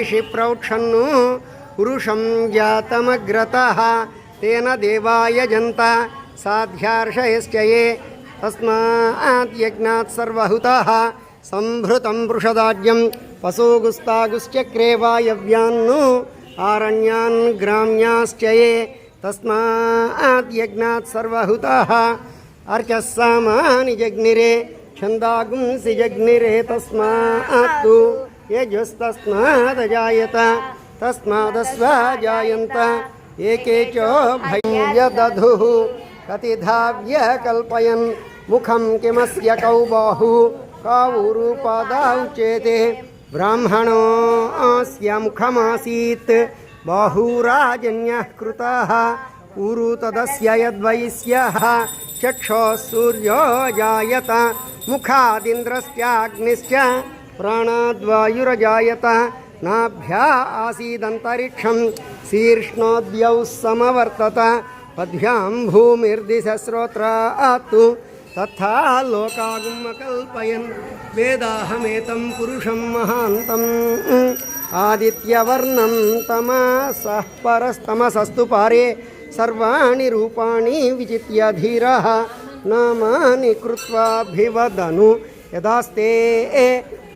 మహిషి ప్రౌక్షన్ను పురుషం జాతమగ్రత తేన దేవాయ జంత సాధ్యార్షయశ్చయే తస్మాత్ యజ్ఞాత్ సంభృతం వృషదాజ్యం పశుగుస్తాగుశ్చక్రే వాయవ్యాన్ను ఆరణ్యాన్ గ్రామ్యాశ్చయే తస్మాత్ యజ్ఞాత్ అర్చస్సామాని జగ్నిరే ఛందాగుంసి జగ్నిరే తస్మాత్తు यजुस्तस्मादजायत तस्मादस्व जायन्त एके च भयदधुः कतिधाव्य कल्पयन् मुखं किमस्य कौ बाहु कावुरुपादाौ चेते ब्राह्मणोऽस्य मुखमासीत् बाहुराजन्यः कृताः उरु तदस्य यद्वैस्यः चक्षोः सूर्यो जायत मुखादिन्द्रश्चाग्निश्च ప్రాణాద్వాయురజాయత నాభ్యా ఆసీదంతరిక్షం. శీర్ష్ణోద్యౌ సమవర్తత పద్భ్యాం భూమిర్దిశస్రోత్రాత్తు శ్రోత్రు లోకాగుమకల్పయన్ వేదాహమేతం పురుషం మహాంతం. ఆదిత్యవర్ణం తమాస పరస్తమసస్తు పారే. సర్వాణి రూపాణి విచిత్య ధీర నామాని కృత్వాభివదను. యదాస్తే